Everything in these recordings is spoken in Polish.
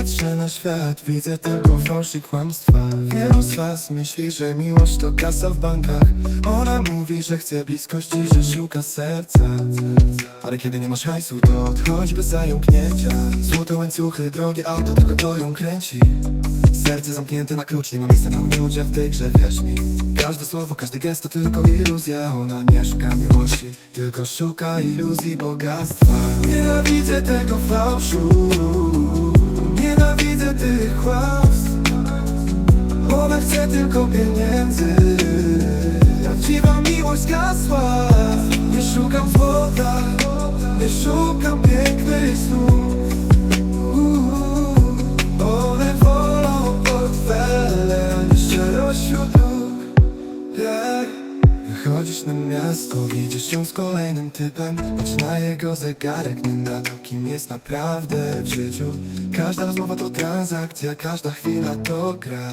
patrzę na świat, widzę tylko fałsz i kłamstwa. Wielu z was myśli, że miłość to kasa w bankach. Ona mówi, że chce bliskości, że szuka serca. Ale kiedy nie masz hajsu, to odchodź bez zająknięcia. Złote łańcuchy, drogie auto, tylko to ją kręci. Serce zamknięte na klucz, nie ma miejsca na miłość, a w tej grze wierz mi. Każde słowo, każdy gest to tylko iluzja. Ona nie szuka miłości, tylko szuka iluzji bogactwa. Nienawidzę tego fałszu Nienawidzę tych kłamstw Ona chce tylko pieniędzy. Prawdziwa miłość zgasła Nie szukam złota Nie szukam pięknych snów Wychodzisz na miasto, widzisz się z kolejnym typem. Patrz na jego zegarek, nie na kim jest naprawdę w życiu. Każda rozmowa to transakcja, każda chwila to gra.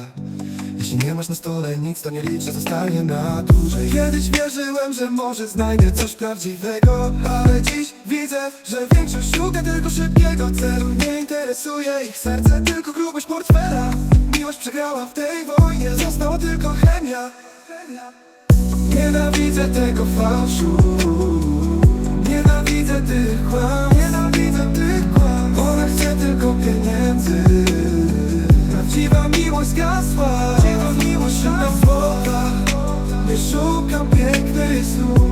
Jeśli nie masz na stole nic, to nie liczę, zostanie na dłużej. Kiedyś wierzyłem, że może znajdę coś prawdziwego Ale dziś widzę, że większość szuka tylko szybkiego celu Nie interesuje. Ich serce, tylko grubość portfela. Miłość przegrała w tej wojnie, została tylko chemia Nienawidzę tego fałszu. Nienawidzę tych kłam Nienawidzę tych kłam Ona chce tylko pieniędzy. Prawdziwa miłość zgasła Prawdziwa miłość szukam złota Nie szukam pięknych snów.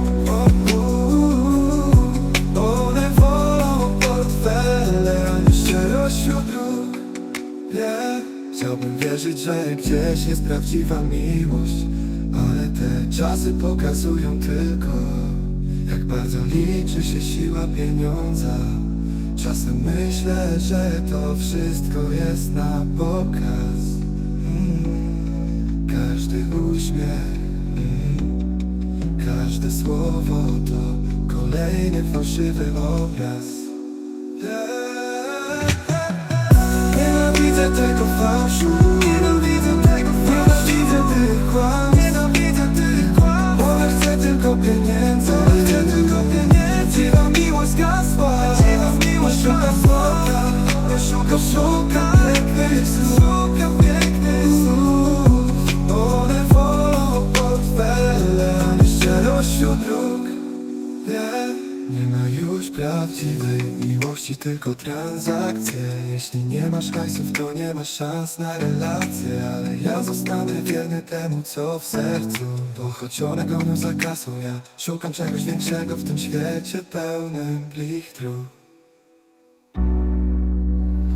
One wolą portfele A nie szczerość dróg. Chciałbym wierzyć, że gdzieś jest prawdziwa miłość Ale te czasy pokazują tylko Jak bardzo liczy się siła pieniądza Czasem myślę, że to wszystko jest na pokaz mm. Każdy uśmiech mm. Każde słowo to kolejny fałszywy obraz Nienawidzę tego fałszu Nienawidzę tego fałszu Nienawidzę tych kłam pieniędzy chce tylko pieniędzy. Prawdziwa miłość zgasła Prawdziwa miłość szuka złota Nie szuka, szuka pięknych snów Szuka pięknych snów One wolą portfele szczerość wśród dróg. Yeah. Nie ma już prawdziwej miłości, tylko transakcje. Jeśli nie masz hajsów, to nie masz szans na relacje. Ale ja zostanę wierny temu, co w sercu. Bo choć one gonią za kasą, ja szukam czegoś większego w tym świecie pełnym blichtru